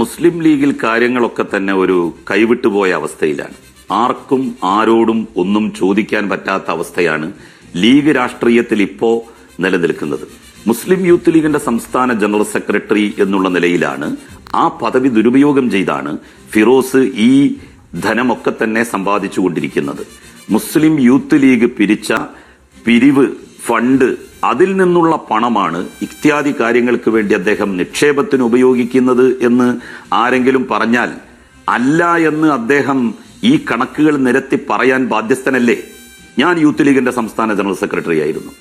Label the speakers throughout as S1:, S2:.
S1: മുസ്ലിം ലീഗിൽ കാര്യങ്ങളൊക്കെ തന്നെ ഒരു കൈവിട്ടുപോയ അവസ്ഥയിലാണ്. ആർക്കും ആരോടും ഒന്നും ചോദിക്കാൻ പറ്റാത്ത അവസ്ഥയാണ് ലീഗ് രാഷ്ട്രീയത്തിൽ ഇപ്പോ നിലനിൽക്കുന്നത്. മുസ്ലിം യൂത്ത് ലീഗിന്റെ സംസ്ഥാന ജനറൽ സെക്രട്ടറി എന്നുള്ള നിലയിലാണ് ആ പദവി ദുരുപയോഗം ചെയ്താണ് ഫിറോസ് ഈ ധനമൊക്കെ തന്നെ സമ്പാദിച്ചുകൊണ്ടിരിക്കുന്നത്. മുസ്ലിം യൂത്ത് ലീഗ് പിരിച്ച പിരിവ് ഫണ്ട് അതിൽ നിന്നുള്ള പണമാണ് ഇത്യാദി കാര്യങ്ങൾക്ക് വേണ്ടി അദ്ദേഹം നിക്ഷേപത്തിന് ഉപയോഗിക്കുന്നത് എന്ന് ആരെങ്കിലും പറഞ്ഞാൽ അല്ല എന്ന് അദ്ദേഹം ഈ കണക്കുകൾ നിരത്തി പറയാൻ ബാധ്യസ്ഥനല്ലേ? ഞാൻ യൂത്ത് ലീഗിന്റെ സംസ്ഥാന ജനറൽ സെക്രട്ടറി ആയിരുന്നു.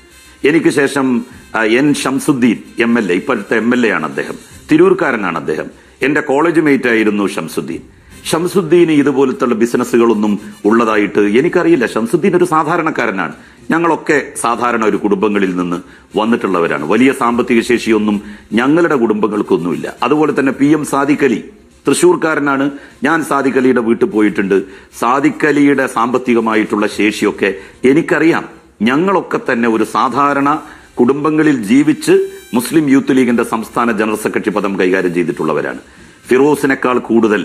S1: എനിക്ക് ശേഷം N Shamsuddin M L A ഇപ്പോഴത്തെ എം എൽ എ ആണ് അദ്ദേഹം. തിരൂർക്കാരനാണ് അദ്ദേഹം. എന്റെ കോളേജ് മേറ്റ് ആയിരുന്നു ഷംസുദ്ദീൻ ഷംസുദ്ദീന് ഇതുപോലത്തുള്ള ബിസിനസ്സുകളൊന്നും ഉള്ളതായിട്ട് എനിക്കറിയില്ല. ഷംസുദ്ദീൻ ഒരു സാധാരണക്കാരനാണ്. ഞങ്ങളൊക്കെ സാധാരണ ഒരു കുടുംബങ്ങളിൽ നിന്ന് വന്നിട്ടുള്ളവരാണ്. വലിയ സാമ്പത്തിക ശേഷിയൊന്നും ഞങ്ങളുടെ കുടുംബങ്ങൾക്കൊന്നുമില്ല. അതുപോലെ തന്നെ പി എം സാദിഖലി തൃശൂർക്കാരനാണ്. ഞാൻ സാദിഖലിയുടെ വീട്ടിൽ പോയിട്ടുണ്ട്. സാദിഖലിയുടെ സാമ്പത്തികമായിട്ടുള്ള ശേഷിയൊക്കെ എനിക്കറിയാം. ഞങ്ങളൊക്കെ തന്നെ ഒരു സാധാരണ കുടുംബങ്ങളിൽ ജീവിച്ച് മുസ്ലിം യൂത്ത് ലീഗിന്റെ സംസ്ഥാന ജനറൽ സെക്രട്ടറി പദം കൈകാര്യം ചെയ്തിട്ടുള്ളവരാണ്. ഫിറോസിനേക്കാൾ കൂടുതൽ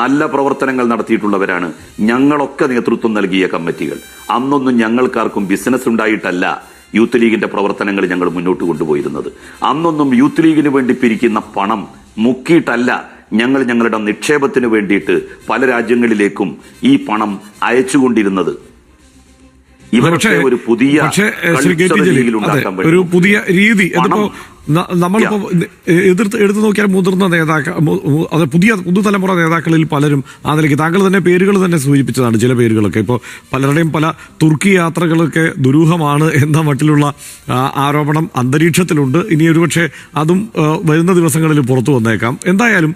S1: നല്ല പ്രവർത്തനങ്ങൾ നടത്തിയിട്ടുള്ളവരാണ് ഞങ്ങളൊക്കെ നേതൃത്വം നൽകിയ കമ്മിറ്റികൾ. അന്നൊന്നും ഞങ്ങൾക്കാർക്കും ബിസിനസ് ഉണ്ടായിട്ടല്ല യൂത്ത് ലീഗിന്റെ പ്രവർത്തനങ്ങൾ ഞങ്ങൾ മുന്നോട്ട് കൊണ്ടുപോയിരുന്നത്. അന്നൊന്നും യൂത്ത് ലീഗിന് വേണ്ടി പിരിക്കുന്ന പണം മുക്കിയിട്ടല്ല ഞങ്ങൾ ഞങ്ങളുടെ നിക്ഷേപത്തിന് വേണ്ടിയിട്ട് പല രാജ്യങ്ങളിലേക്കും ഈ പണം അയച്ചുകൊണ്ടിരുന്നത്.
S2: പക്ഷേ-
S1: ഒരു പുതിയ
S2: ഒരു പുതിയ രീതി. അതിപ്പോ നമ്മളിപ്പോ എതിർത്ത് എടുത്തു നോക്കിയാൽ മുതിർന്ന നേതാക്കൾ അത് പുതിയ പുതുതലമുറ നേതാക്കളിൽ പലരും ആദരിക്കും താങ്കൾ തന്നെ പേരുകൾ തന്നെ സൂചിപ്പിച്ചതാണ് ചില പേരുകളൊക്കെ. ഇപ്പോൾ പലരുടെയും പല തുർക്കി യാത്രകളൊക്കെ ദുരൂഹമാണ് എന്ന മട്ടിലുള്ള ആരോപണം അന്തരീക്ഷത്തിലുണ്ട്. ഇനി ഒരുപക്ഷെ അതും വരുന്ന ദിവസങ്ങളിൽ പുറത്തു വന്നേക്കാം. എന്തായാലും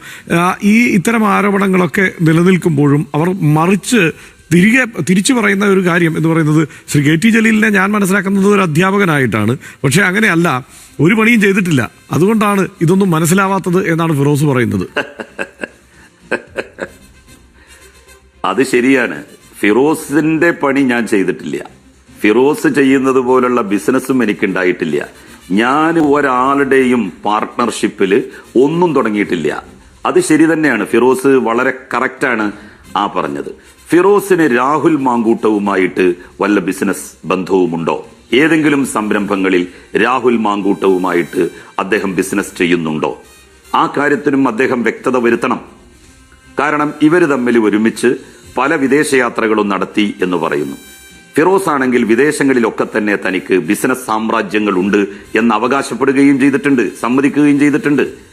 S2: ഈ ഇത്തരം ആരോപണങ്ങളൊക്കെ നിലനിൽക്കുമ്പോഴും അവർ മറിച്ച് തിരികെ തിരിച്ചു പറയുന്ന ഒരു കാര്യം എന്ന് പറയുന്നത് ശ്രീ കെ ടി ജലീലിനെ ഞാൻ മനസ്സിലാക്കുന്നത് ഒരു അധ്യാപകനായിട്ടാണ്. പക്ഷെ അങ്ങനെയല്ല ഒരു പണിയും ചെയ്തിട്ടില്ല. അതുകൊണ്ടാണ് ഇതൊന്നും മനസ്സിലാവാത്തത് എന്നാണ് ഫിറോസ് പറയുന്നത്.
S1: അത് ശരിയാണ്. ഫിറോസിന്റെ പണി ഞാൻ ചെയ്തിട്ടില്ല. ഫിറോസ് ചെയ്യുന്നത് പോലുള്ള ബിസിനസ്സും എനിക്കുണ്ടായിട്ടില്ല. ഞാൻ ഒരാളുടെയും പാർട്ട്ണർഷിപ്പിൽ ഒന്നും തുടങ്ങിയിട്ടില്ല. അത് ശരി തന്നെയാണ്. ഫിറോസ് വളരെ കറക്റ്റാണ് ആ പറഞ്ഞത്. ഫിറോസിന് രാഹുൽ മാങ്കൂട്ടവുമായിട്ട് വല്ല ബിസിനസ് ബന്ധവുമുണ്ടോ? ഏതെങ്കിലും സംരംഭങ്ങളിൽ രാഹുൽ മാങ്കൂട്ടവുമായിട്ട് അദ്ദേഹം ബിസിനസ് ചെയ്യുന്നുണ്ടോ? ആ കാര്യത്തിനും അദ്ദേഹം വ്യക്തത വരുത്തണം. കാരണം ഇവർ തമ്മിൽ ഒരുമിച്ച് പല വിദേശയാത്രകളും നടത്തി എന്ന് പറയുന്നു. ഫിറോസ് ആണെങ്കിൽ വിദേശങ്ങളിലൊക്കെ തന്നെ തനിക്ക് ബിസിനസ് സാമ്രാജ്യങ്ങളുണ്ട് എന്ന് അവകാശപ്പെടുകയും ചെയ്തിട്ടുണ്ട് സമ്മതിക്കുകയും ചെയ്തിട്ടുണ്ട്.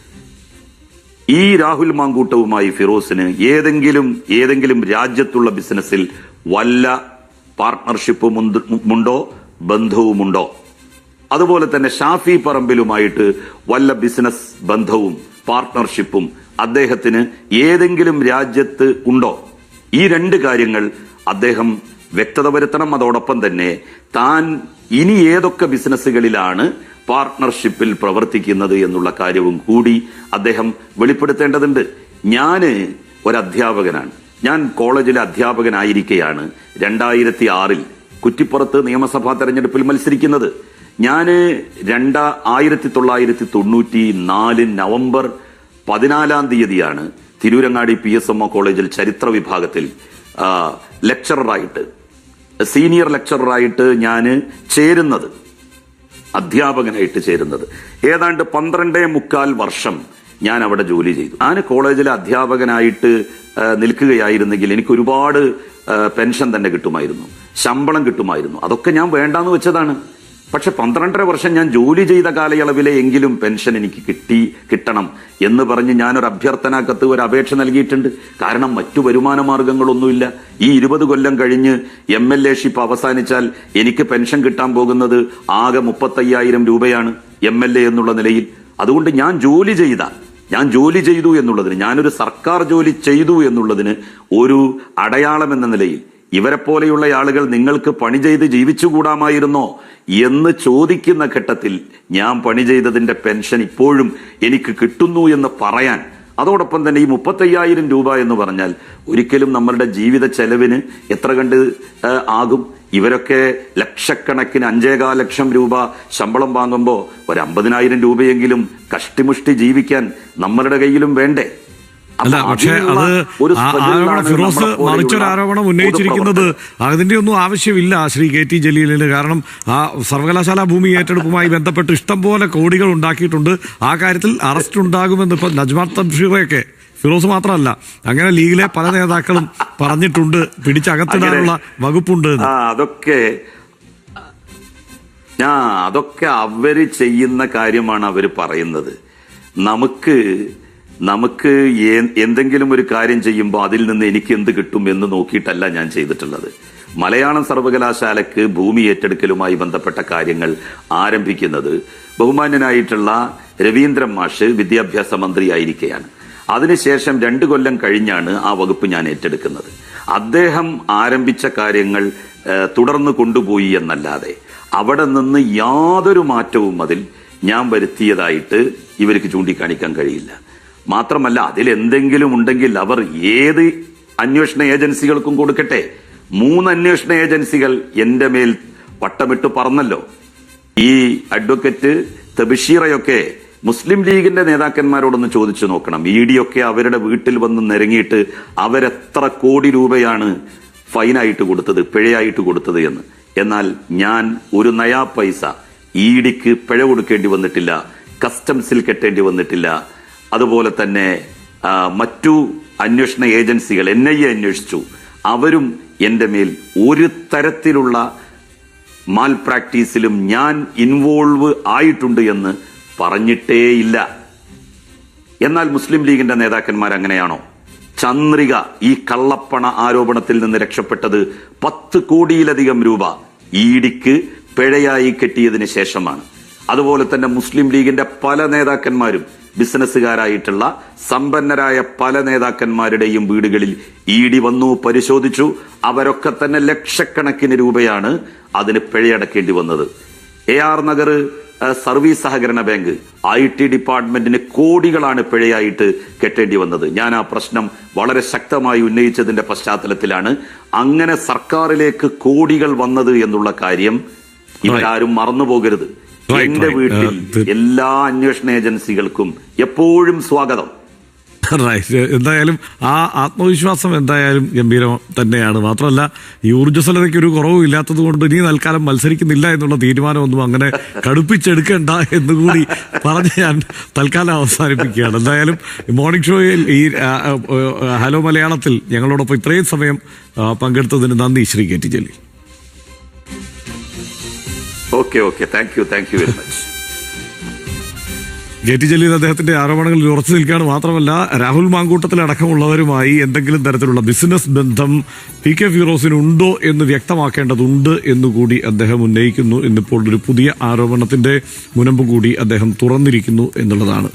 S1: ഈ രാഹുൽ മാങ്കൂട്ടവുമായി ഫിറോസിന് ഏതെങ്കിലും ഏതെങ്കിലും രാജ്യത്തുള്ള ബിസിനസ്സിൽ വല്ല പാർട്ട്ണർഷിപ്പും ഉണ്ടോ ബന്ധവുമുണ്ടോ? അതുപോലെ തന്നെ ഷാഫി പറമ്പിലുമായിട്ട് വല്ല ബിസിനസ് ബന്ധവും പാർട്ണർഷിപ്പും അദ്ദേഹത്തിന് ഏതെങ്കിലും രാജ്യത്ത് ഉണ്ടോ? ഈ രണ്ട് കാര്യങ്ങൾ അദ്ദേഹം വ്യക്തത വരുത്തണം. അതോടൊപ്പം തന്നെ താൻ ഇനി ഏതൊക്കെ ബിസിനസ്സുകളിലാണ് പാർട്ട്ണർഷിപ്പിൽ പ്രവർത്തിക്കുന്നത് എന്നുള്ള കാര്യവും കൂടി അദ്ദേഹം വെളിപ്പെടുത്തേണ്ടതുണ്ട്. ഞാൻ ഒരു അധ്യാപകനാണ് ഞാൻ കോളേജിലെ അധ്യാപകനായിരിക്കെയാണ് രണ്ടായിരത്തി ആറിൽ കുറ്റിപ്പുറത്ത് നിയമസഭാ തെരഞ്ഞെടുപ്പിൽ മത്സരിക്കുന്നത്. ഞാൻ രണ്ട ആയിരത്തി തൊള്ളായിരത്തി തൊണ്ണൂറ്റി നാല് നവംബർ പതിനാലാം തീയതിയാണ് Tirurangadi P S M O കോളേജിൽ ചരിത്ര വിഭാഗത്തിൽ ലെക്ചററായിട്ട് സീനിയർ ലെക്ചററായിട്ട് ഞാൻ ചേരുന്നത്. അധ്യാപകനായിട്ട് ചേരുന്നത്. ഏതാണ്ട് പന്ത്രണ്ടേ മുക്കാൽ വർഷം ഞാൻ അവിടെ ജോലി ചെയ്തു. ഞാൻ കോളേജിലെ അധ്യാപകനായിട്ട് നിൽക്കുകയായിരുന്നെങ്കിൽ എനിക്ക് ഒരുപാട് പെൻഷൻ തന്നെ കിട്ടുമായിരുന്നു. ശമ്പളം കിട്ടുമായിരുന്നു. അതൊക്കെ ഞാൻ വേണ്ടാന്ന് വെച്ചതാണ്. പക്ഷെ പന്ത്രണ്ടര വർഷം ഞാൻ ജോലി ചെയ്ത കാലയളവിലെ എങ്കിലും പെൻഷൻ എനിക്ക് കിട്ടി കിട്ടണം എന്ന് പറഞ്ഞ് ഞാനൊരു അഭ്യർത്ഥനാ കത്ത് ഒരു അപേക്ഷ നൽകിയിട്ടുണ്ട്. കാരണം മറ്റു വരുമാന മാർഗങ്ങളൊന്നുമില്ല. ഈ ഇരുപത് കൊല്ലം കഴിഞ്ഞ് എം എൽ എ ഷിപ്പ് അവസാനിച്ചാൽ എനിക്ക് പെൻഷൻ കിട്ടാൻ പോകുന്നത് ആകെ മുപ്പത്തയ്യായിരം രൂപയാണ് എം എൽ എ എന്നുള്ള നിലയിൽ. അതുകൊണ്ട് ഞാൻ ജോലി ചെയ്ത ഞാൻ ജോലി ചെയ്തു എന്നുള്ളതിന് ഞാനൊരു സർക്കാർ ജോലി ചെയ്തു എന്നുള്ളതിന് ഒരു അടയാളം എന്ന നിലയിൽ ഇവരെ പോലെയുള്ള ആളുകൾ നിങ്ങൾക്ക് പണി ചെയ്ത് ജീവിച്ചുകൂടാമായിരുന്നോ എന്ന് ചോദിക്കുന്ന ഘട്ടത്തിൽ ഞാൻ പണി ചെയ്തതിന്റെ പെൻഷൻ ഇപ്പോഴും എനിക്ക് കിട്ടുന്നു എന്ന് പറയാൻ അതോടൊപ്പം തന്നെ ഈ മുപ്പത്തയ്യായിരം രൂപ എന്ന് പറഞ്ഞാൽ ഒരിക്കലും നമ്മളുടെ ജീവിത ചെലവിന് എത്ര കണ്ട് ആകും? ഇവരൊക്കെ ലക്ഷക്കണക്കിന് അഞ്ചേകാൽ ലക്ഷം രൂപ ശമ്പളം വാങ്ങുമ്പോൾ ഒരു അമ്പതിനായിരം രൂപയെങ്കിലും കഷ്ടിമുഷ്ടി ജീവിക്കാൻ നമ്മളുടെ കയ്യിലും വേണ്ടേ?
S2: അല്ല പക്ഷേ അത് ആരോപണം ഫിറോസ് മറിച്ചൊരു ആരോപണം ഉന്നയിച്ചിരിക്കുന്നത്. അതിന്റെ ഒന്നും ആവശ്യമില്ല ശ്രീ കെ ടി ജലീലിന്. കാരണം ആ സർവകലാശാല ഭൂമി ഏറ്റെടുപ്പുമായി ബന്ധപ്പെട്ട് ഇഷ്ടം പോലെ കോടികൾ ഉണ്ടാക്കിയിട്ടുണ്ട്. ആ കാര്യത്തിൽ അറസ്റ്റ് ഉണ്ടാകുമെന്ന് ഇപ്പൊ നജ്മാർ തബ്ഷീറൊക്കെ ഫിറോസ് മാത്രമല്ല അങ്ങനെ ലീഗിലെ പല നേതാക്കളും പറഞ്ഞിട്ടുണ്ട്. പിടിച്ചകത്തിടാനുള്ള വകുപ്പുണ്ട്
S1: അതൊക്കെ ആ അതൊക്കെ അവർ ചെയ്യുന്ന കാര്യമാണ് അവർ പറയുന്നത്. നമുക്ക് നമുക്ക് എന്തെങ്കിലും ഒരു കാര്യം ചെയ്യുമ്പോൾ അതിൽ നിന്ന് എനിക്ക് എന്ത് കിട്ടും എന്ന് നോക്കിയിട്ടല്ല ഞാൻ ചെയ്തിട്ടുള്ളത്. മലയാളം സർവകലാശാലയ്ക്ക് ഭൂമി ഏറ്റെടുക്കലുമായി ബന്ധപ്പെട്ട കാര്യങ്ങൾ ആരംഭിക്കുന്നത് ബഹുമാന്യനായിട്ടുള്ള രവീന്ദ്രൻ മാഷ് വിദ്യാഭ്യാസ മന്ത്രിയായിരിക്കെയാണ്. അതിനുശേഷം രണ്ടു കൊല്ലം കഴിഞ്ഞാണ് ആ വകുപ്പ് ഞാൻ ഏറ്റെടുക്കുന്നത്. അദ്ദേഹം ആരംഭിച്ച കാര്യങ്ങൾ തുടർന്ന് കൊണ്ടുപോയി എന്നല്ലാതെ അവിടെ നിന്ന് യാതൊരു മാറ്റവും അതിൽ ഞാൻ വരുത്തിയതായിട്ട് ഇവർക്ക് ചൂണ്ടിക്കാണിക്കാൻ കഴിയില്ല. മാത്രമല്ല അതിൽ എന്തെങ്കിലും ഉണ്ടെങ്കിൽ അവർ ഏത് അന്വേഷണ ഏജൻസികൾക്കും കൊടുക്കട്ടെ. മൂന്ന് അന്വേഷണ ഏജൻസികൾ എന്റെ മേൽ വട്ടമിട്ട് പറന്നല്ലോ. ഈ അഡ്വക്കേറ്റ് തബിഷീറയൊക്കെ മുസ്ലിം ലീഗിന്റെ നേതാക്കന്മാരോടൊന്ന് ചോദിച്ചു നോക്കണം. ഇ ഡി ഒക്കെ അവരുടെ വീട്ടിൽ വന്ന് നിരങ്ങിയിട്ട് അവരെത്ര കോടി രൂപയാണ് ഫൈനായിട്ട് കൊടുത്തത് പിഴയായിട്ട് കൊടുത്തത് എന്ന്. എന്നാൽ ഞാൻ ഒരു നയാ പൈസ ഇ ഡിക്ക് പിഴ കൊടുക്കേണ്ടി വന്നിട്ടില്ല കസ്റ്റംസിൽ കെട്ടേണ്ടി വന്നിട്ടില്ല അതുപോലെ തന്നെ മറ്റു അന്വേഷണ ഏജൻസികൾ എൻ ഐ എ അന്വേഷിച്ചു. അവരും എന്റെ മേൽ ഒരു തരത്തിലുള്ള മാൽ പ്രാക്ടീസിലും ഞാൻ ഇൻവോൾവ് ആയിട്ടുണ്ട് എന്ന് പറഞ്ഞിട്ടേയില്ല. എന്നാൽ മുസ്ലിം ലീഗിന്റെ നേതാക്കന്മാർ അങ്ങനെയാണോ? ചന്ദ്രിക ഈ കള്ളപ്പണ ആരോപണത്തിൽ നിന്ന് രക്ഷപ്പെട്ടത് പത്ത് കോടിയിലധികം രൂപ ഈടിക്ക് പിഴയായി കെട്ടിയതിന് ശേഷമാണ്. അതുപോലെ തന്നെ മുസ്ലിം ലീഗിന്റെ പല നേതാക്കന്മാരും ബിസിനസ്സുകാരായിട്ടുള്ള സമ്പന്നരായ പല നേതാക്കന്മാരുടെയും വീടുകളിൽ ഇ ഡി വന്നു പരിശോധിച്ചു. അവരൊക്കെ തന്നെ ലക്ഷക്കണക്കിന് രൂപയാണ് അതിന് പിഴയടക്കേണ്ടി വന്നത്. എ ആർ നഗർ സർവീസ് സഹകരണ ബാങ്ക് ഐ ടി ഡിപ്പാർട്ട്മെന്റിന് കോടികളാണ് പിഴയായിട്ട് കെട്ടേണ്ടി വന്നത്. ഞാൻ ആ പ്രശ്നം വളരെ ശക്തമായി ഉന്നയിച്ചതിന്റെ പശ്ചാത്തലത്തിലാണ്. അങ്ങനെ സർക്കാരിലേക്ക് കോടികൾ വന്നത് എന്നുള്ള കാര്യം ഇവരാരും മറന്നു പോകരുത്
S2: Right,
S1: എന്റെ. വീട്ടിൽ
S2: Uh,
S1: എല്ലാ അന്വേഷണ ഏജൻസികൾക്കും എപ്പോഴും സ്വാഗതം.
S2: റൈറ്റ് എന്തായാലും ആ ആത്മവിശ്വാസം എന്തായാലും ഗംഭീരം തന്നെയാണ്. മാത്രമല്ല ഈ ഊർജസ്വലതയ്ക്ക് ഒരു കുറവും ഇല്ലാത്തത് കൊണ്ട് ഇനി തൽക്കാലം മത്സരിക്കുന്നില്ല എന്നുള്ള തീരുമാനമൊന്നും അങ്ങനെ കടുപ്പിച്ചെടുക്കണ്ട എന്നുകൂടി പറഞ്ഞ് ഞാൻ തൽക്കാലം അവസാനിപ്പിക്കുകയാണ്. എന്തായാലും മോർണിംഗ് ഷോയിൽ ഈ ഹലോ മലയാളത്തിൽ ഞങ്ങളോടൊപ്പം ഇത്രയും സമയം പങ്കെടുത്തതിന് നന്ദി. Shri K T Jaleel.
S1: Okay okay thank you thank you very much
S2: K T Jaleel അദ്ദേഹത്തിന്റെ ആരോപണങ്ങളിൽ ഉറച്ചു നിൽക്കുകയാണ് മാത്രമല്ല രാഹുൽ മാങ്കൂട്ടത്തിൽ അടക്കമുള്ളവരുമായി എന്തെങ്കിലും തരത്തിലുള്ള ബിസിനസ് ബന്ധം പി കെ ഫിറോസിനുണ്ടോ എന്ന് വ്യക്തമാക്കേണ്ടതുണ്ട് എന്നുകൂടി അദ്ദേഹം ഉന്നയിക്കുന്നു. ഇന്നിപ്പോൾ ഒരു പുതിയ ആരോപണത്തിന്റെ മുനമ്പ് കൂടി അദ്ദേഹം തുറന്നിരിക്കുന്നു എന്നുള്ളതാണ്.